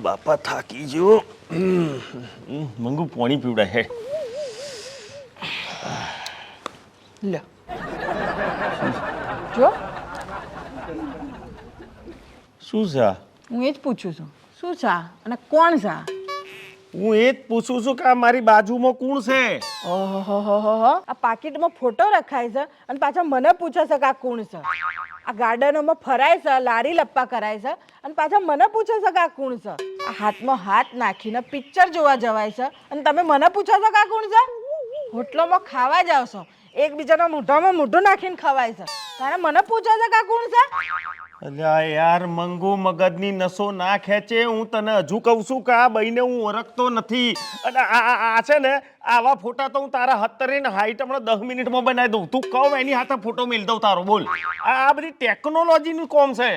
બાપા થાકી ગયો. મંગુ પાણી પીવડા હે. લે. જો. શું છે હું એ જ પૂછું છું. શું છે અને કોણ છે? હું એ જ પૂછું છું કે આ મારી બાજુમાં કોણ છે. આ પાકીટમાં ફોટો રખાય છે અને પાછા મને પૂછે છે કે આ કોણ છે. આ ગાર્ડનોમાં ફરાય છે, લારી લપ્પા કરાય છે અને પાછા મને પૂછે છે કે આ કોણ છે. આ હાથમાં હાથ નાખીને પિક્ચર જોવા જવાય છે અને તમે મને પૂછો છો કે આ કોણ છે? હોટલોમાં ખાવા જાવ છો. એકબીજાના મોઢામાં મોઢું નાખીને ખવાય છે. તારે મને પૂછે છે કે આ કોણ છે? અલ્યા યાર મંગુ મગજની નસો ના ખેંચે. હું તને હજુ કહું છું કે આ બહીને હું ઓળખતો નથી. અને આ છે ને, આવા ફોટા તો હું તારા હત્તરે ને હાઈટ હમણાં દસ મિનિટમાં બનાવી દઉં. તું કહું એની હાથે ફોટો મેળ દઉં તારો, બોલ. આ બધી ટેકનોલોજીનું કોમ છે.